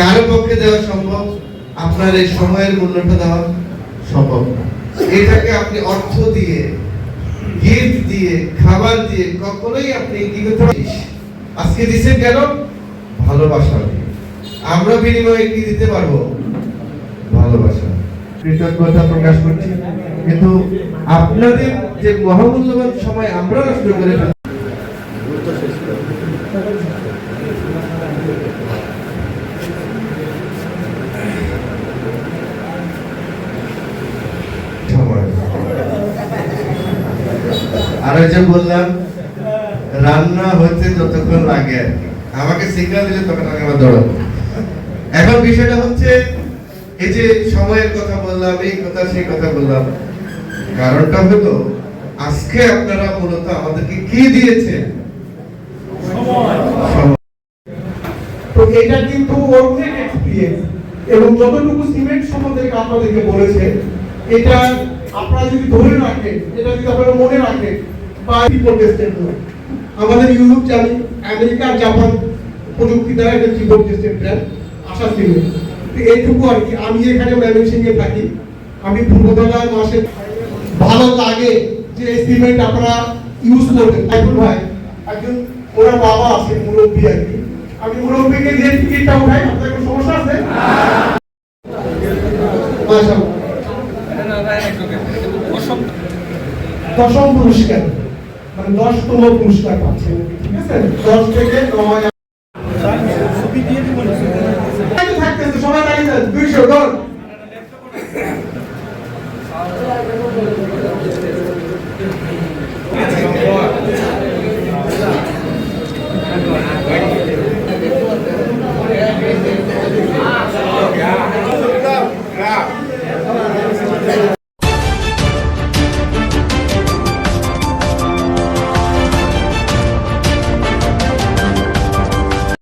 কারও পক্ষে দেওয়া সম্ভব? আপনার এই সময়ের মূল্যটা দেওয়া সম্ভব না। এটাকে আপনি অর্থ দিয়ে গিফট দিয়ে, খাবার দিয়ে কখনোই আপনি কি করতে আজকে দিচ্ছেন কেন? ভালোবাসা। আমরা বিনিময়ে কি দিতে পারব? ভালোবাসা। কৃতজ্ঞতা প্রকাশ করছি। কিন্তু আপনাদের যে মহামূল্যবান সময় আমরা নষ্ট করে ফেলি সময় আর ওই যে বললাম রান্না হতে যতক্ষণ লাগে আর কি। আমাকে সিগন্যাল দিলে তখন আমি আবার দৌড়াবো। এখন বিষয়টা হচ্ছে এই যে সময়ের কথা বললাম এই কথা সেই কথা বললাম কারণটা হলো আজকে আপনারা মূলত আমাদেরকে কি দিয়েছেন? তো এটা কিন্তু ওর এক্সপিরিয়েন্স এবং যতটুকু সিমেন্ট সম্বন্ধে আপনাদেরকে বলেছে এটা আপনারা যদি ধরে রাখেন, এটা যদি আপনারা মনে রাখেন বা রিপোর্ট টেস্টের আমাদের ইউরোপ জানি আমেরিকা, জাপান প্রযুক্তি দ্বারা একটা রিপোর্ট টেস্টের প্ল্যান আশা তো এইটুকু আর কি। আমি এখানে ময়মনসিংহে থাকি। আমি পূর্বতলা মাসে ভালো লাগে যে এই সিমেন্ট আপনারা ইউজ করবেন। এখন ভাই, একজন ওরা বাবা আছে মুরব্বী আর কি। আমি মুরব্বীকে যে টিকিটটা উঠাই, আপনার কোনো সমস্যা আছে? মাশাআল্লাহ। দশম পুরস্কার। মানে দশতম পুরস্কার পাচ্ছে। ঠিক আছে? দশ থেকে নয় সবাই দাঁড়িয়ে দুইশো ডল